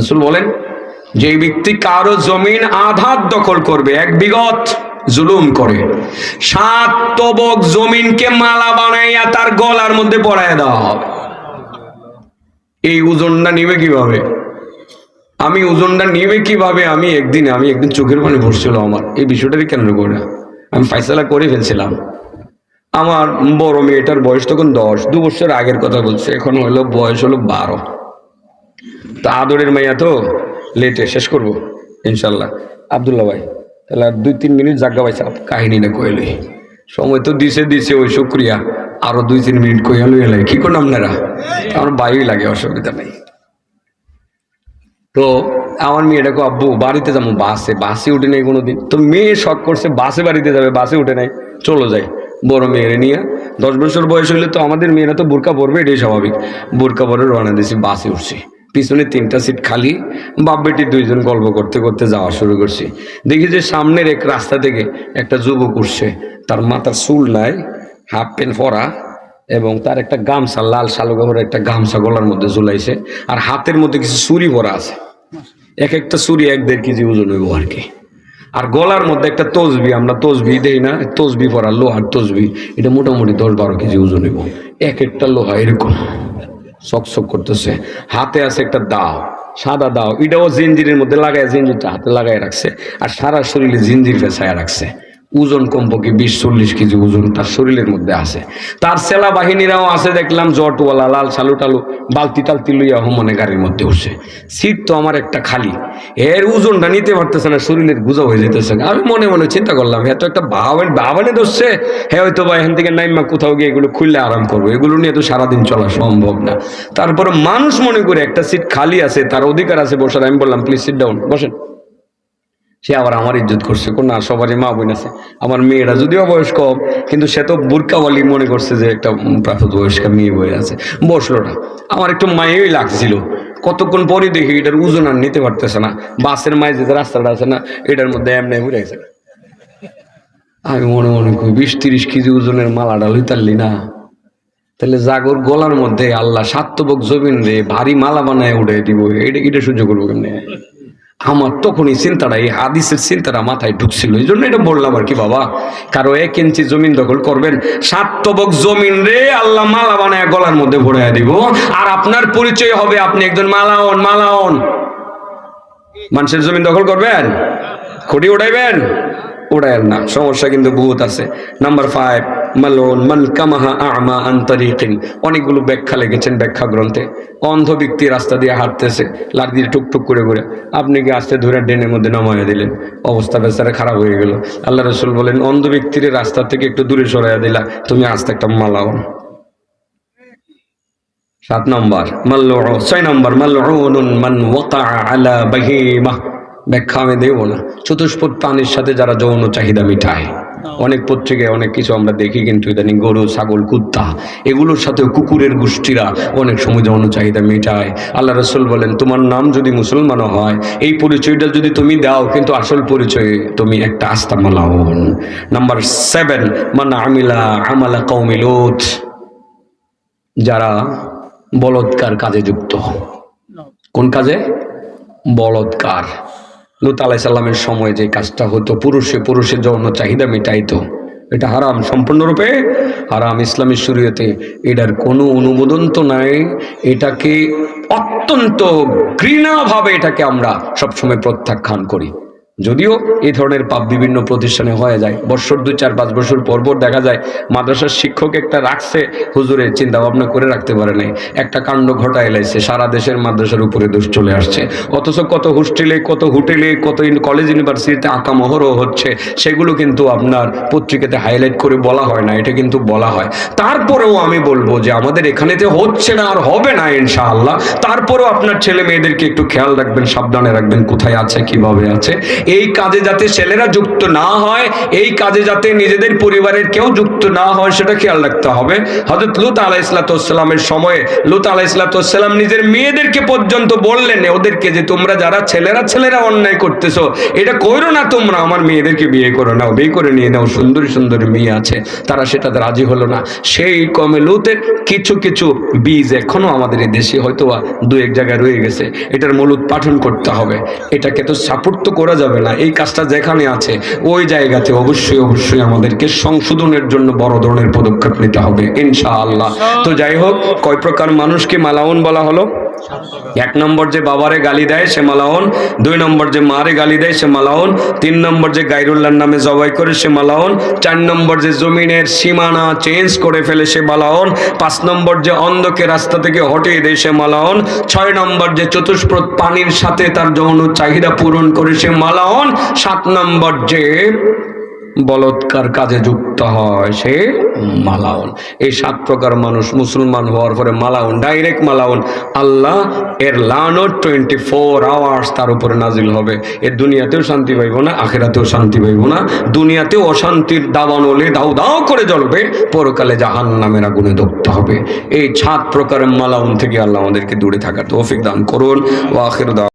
রসুল বলেন, যে ব্যক্তি কারও জমিন আধাত দখল করবে, এক বিগত জুলুম করে, সাত তবক জমিনকে মালা বানাইয়া তার গলার মধ্যে পড়ায় দেওয়া হবে। এই ওজনটা নিবে কীভাবে? আমি ওজনটা নিবে কীভাবে? আমি একদিন আমি একদিন চোখের পানি ভরছিল আমার। এই বিষয়টাকে কেন করে আমি ফাইসলা করে ফেলছিলাম। আমার বড় মেয়েটার বয়স তখন দশ, দু বছর আগের কথা বলছে, এখন হলো বয়স হলো বারো। তা আদরের মাইয়া তো লেটে শেষ করব, ইনশাল্লাহ। আবদুল্লাহ ভাই, তাহলে আর দুই তিন মিনিট জাগা পাইছে কাহিনীটা কইলি সময় তো দিছে দিছে, ওই শুক্রিয়া। আরও দুই তিন মিনিট কইয়া লই। লাগে কি করলাম আপনারা? আমার বায়ুই লাগে, অসুবিধা নেই। তো আমার মেয়েটাকে আব্বু, বাড়িতে যাব, বাসে বাসে উঠে নেই কোনোদিন। তো মেয়ে শখ করছে, বাসে বাড়িতে যাবে, বাসে উঠে নাই, চলো যাই বড় মেয়েরে নিয়ে, দশ বছর বয়স হইলে তো আমাদের মেয়েরা তো বোরকা পরবে, এটাই স্বাভাবিক। বোরকা পরে রওনা দিয়েছি বাসে উঠছি। পিছনে তিনটা সিট খালি বাপ বেটি দুইজন গল্প করতে করতে যাওয়া শুরু করছি। দেখি যে সামনের এক রাস্তা থেকে একটা যুবক উঠছে। তার মাথার চুল নাই হাফ প্যান্ট পরা এবং তার একটা গামছা, লাল শালু কাপড়ের একটা গামছা গলার মধ্যে ঝুলাইছে আর হাতের মধ্যে কিছু ছুরি ভরা আছে। এক একটা ছুরি এক দেড় কেজি ওজন হইব আর কি। আর গলার মধ্যে একটা তসবি, আমরা তসবি দেই না, তসবি পরা লোহার তসবি, এটা মোটামুটি দশ বারো কেজি ওজন হইব। এক একটা লোহা এরকম। চকচক করতেছে। হাতে আছে একটা দাও, সাদা দাও, এটাও জিঞ্জিরের মধ্যে লাগায়, জিঞ্জিরটা হাতে লাগায় রাখছে। আর সারা শরীরে জিঞ্জির ফেসায় রাখছে। ওজন কমপক্ষে বিশ, চল্লিশ কেজি ওজন তার শরীরের মধ্যে আছে। তার সেলা বাহিনীরাও আছে, দেখলাম জটওয়ালা, লাল সালু টালু, বালতি টালতি লইয়া মনে গাড়ির মধ্যে উঠছে। সিট তো আমার একটা খালি। এর ওজনটা নিতে পারতেছে না, শরীরের গুজা হয়ে যেতেছে আমি মনে মনে চিন্তা করলাম, এত একটা বাবান বাবানে ধরছে। হ্যাঁ হয়তো বা এখান থেকে নাইমা কোথাও গিয়ে এগুলো খুললে আরাম করব। এগুলো নিয়ে তো সারাদিন চলা সম্ভব না। তারপরে মানুষ মনে করে একটা সিট খালি আছে, তার অধিকার আছে বসার। আমি বললাম প্লিজ সিট ডাউন বসেন। সে আবার আমার ইজ্জত করছে। কোন না, সবারই মা বোন আছে। আমার মেয়েরা যদিও বয়স কম কিন্তু সে তো বুরকাওয়ালি মনে করছে যে একটা প্রাপ্ত বয়স্কা মেয়ে বয়ে আছে। বসল না। আমার একটু মায়েই লাগছিল। কতক্ষণ পরে দেখি এটার ওজন আর নিতে পারতেছে না। বাসের মায়ে যে রাস্তাটা আছে না, এটার মধ্যে এমনি ঘুরে গেছে। আমি মনে মনে করি বিশ তিরিশ কেজি ওজনের মালাটা লইতারলি না। তাহলে জাগর গলার মধ্যে আল্লাহ সাত্তবক জমিন রে ভারী মালা বানায় উঠে দিব। এটা এটা সহ্য করব কেমনে? আমার তখনই চিন্তাটা, এই হাদিসের চিন্তাটা মাথায় ঢুকছিল। এই জন্য এটা বললাম আর কি বাবা। কারও এক ইঞ্চি জমিন দখল করবেন সাতবক জমিন রে আল্লাহ মালা বানায় গলার মধ্যে ভরে দিব। আর আপনার পরিচয় হবে, আপনি একজন মালাওন মালাওন মানুষের জমিন দখল করবেন? খুঁটি উঠাইবেন? উড়ায়েন না। সমস্যা কিন্তু বহুত আছে। নাম্বার ফাইভ মালন মান কামাহা আমা আন্তরিকিন অনেকগুলো ব্যাখ্যা লিখেছেন ব্যাখ্যা গ্রন্থে অন্ধ ব্যক্তি রাস্তা দিয়ে হাঁটতেছে লাট দিয়ে টুকটুক করে করে আপনি কি আস্তে ধরে ড্রেনের মধ্যে নামাইয়া দিলেন? অবস্থা বেচারা খারাপ হয়ে গেল। আল্লাহ রসুল বলেন, অন্ধ ব্যক্তির রাস্তা থেকে একটু দূরে সরাইয়া দিলা, তুমি আস্তে একটা মালাও সাত নম্বর মাল্লু ছয় নম্বর মাল্লুন মান ওয়াকা আলা বাহিমা ব্যাখ্যা আমি দেব না। চতুষ্পদ প্রাণীর সাথে যারা যৌন চাহিদা মিটায়। অনেক পত্রিকায় অনেক কিছু আমরা দেখি কিন্তু ইদানিং গরু ছাগল কুত্তা এগুলোর সাথে কুকুরের গোষ্ঠীরা অনেক সময় যৌন চাহিদা মেটায়। আল্লাহ রসুল বলেন তোমার নাম যদি মুসলমানও হয় এই পরিচয়টা যদি তুমি দাও কিন্তু আসল পরিচয়ে তুমি একটা আস্তা মালাউন নাম্বার সেভেন মানে আমিলা আমালা কৌমিলত যারা বলৎকার কাজে যুক্ত। কোন কাজে? বলৎকার। লুত আলাই সাল্লামের সময় যে কাজটা হতো, পুরুষে পুরুষের যৌন চাহিদা মেটাইতো, এটা হারাম সম্পূর্ণরূপে হারাম। ইসলামী শরীয়তে এটার কোনো অনুমোদন তো নাই। এটাকে অত্যন্ত ঘৃণাভাবে এটাকে আমরা সবসময় প্রত্যাখ্যান করি। যদিও এই ধরনের পাপ বিভিন্ন প্রতিষ্ঠানে হয়ে যায়। বছর দুই, চার, পাঁচ বছর পর পর দেখা যায়, মাদ্রাসার শিক্ষক একটা রাখছে, হুজুরের চিন্তা ভাবনা করে রাখতে পারে নাই। একটা কাণ্ড ঘটা এলাইছে সারা দেশের মাদ্রাসার উপরে দোষ চলে আসছে। অথচ কত হোস্টেলে, কত হোটেলে, কত কলেজ ইউনিভার্সিটিতে আঁকা মহরও হচ্ছে, সেগুলো কিন্তু আপনার পত্রিকাতে হাইলাইট করে বলা হয় না, এটা কিন্তু বলা হয়। তারপরেও আমি বলব যে আমাদের এখানে এখানেতে হচ্ছে না, আর হবে না ইনশাআল্লাহ। তারপরেও আপনার ছেলে মেয়েদেরকে একটু খেয়াল রাখবেন, সাবধানে রাখবেন, কোথায় আছে, কীভাবে আছে। এই কাজে যাতে ছেলেরা যুক্ত না হয়, এই কাজে যাতে নিজেদের পরিবারের কেউ যুক্ত না হয়, সেটা খেয়াল রাখতে হবে। হজরত লুত আলাহ ইসলাতামের সময়ে লুত আলাহ ইসলাতাম নিজের মেয়েদেরকে পর্যন্ত বললেন, ওদেরকে যে তোমরা যারা ছেলেরা ছেলেরা অন্যায় করতেছো, এটা করো না তোমরা, আমার মেয়েদেরকে বিয়ে করো নাও, বিয়ে করে নিয়ে নাও, সুন্দরী সুন্দরী মেয়ে আছে, তারা সেটাতে রাজি হলো না। সেই কমে লুতের কিছু কিছু বীজ এখনও আমাদের এই দেশে হয়তো দু এক জায়গায় রয়ে গেছে, এটার মূল উৎপাদন করতে হবে। এটাকে তো সাপোর্ট তো করা যাবে। না এই কাজটা যেখানে আছে ওই জায়গাতে অবশ্যই অবশ্যই আমাদেরকে সংশোধনের জন্য বড় ধরনের পদক্ষেপ নিতে হবে ইনশাআল্লাহ। তো যাই হোক কয় প্রকার মানুষকে মালাউন বলা হলো? এক নম্বর যে বাবারে গালি দেয় সে মালাউন। দুই নম্বর যে মারে গালি দেয় সে মালাউন। তিন নম্বর যে গাইরুল্লাহর নামে জবাই করে সে মালাউন। চার নম্বর যে জমিনের সীমানা চেঞ্জ করে ফেলে সে মালাউন। পাঁচ নম্বর যে অন্ধকে রাস্তা থেকে হটিয়ে দেয় সে মালাউন। ছয় নম্বর যে চতুষ্প্রত পানির সাথে তার যৌন চাহিদা পূরণ করে সে মালাউন সাত নম্বর যে বলৎকার কাজে যুক্ত হয়, সে মালাউন। এই সাত প্রকার মানুষ মুসলমান হওয়ার পরে মালাউন, ডাইরেক্ট মালাউন। আল্লাহ এর লানো টোয়েন্টি ফোর আওয়ার্স তার উপরে নাজিল হবে। এর দুনিয়াতেও শান্তি পাইব না, আখেরাতেও শান্তি পাইব না। দুনিয়াতেও অশান্তির দাবানলে দাও দাও করে জ্বলবে, পরকালে জাহান নামের আগুনে দগ্ধ হবে। এই সাত প্রকারের মালাউন থেকে আল্লাহ আমাদেরকে দূরে থাকার তৌফিক দান করুন। ও আখের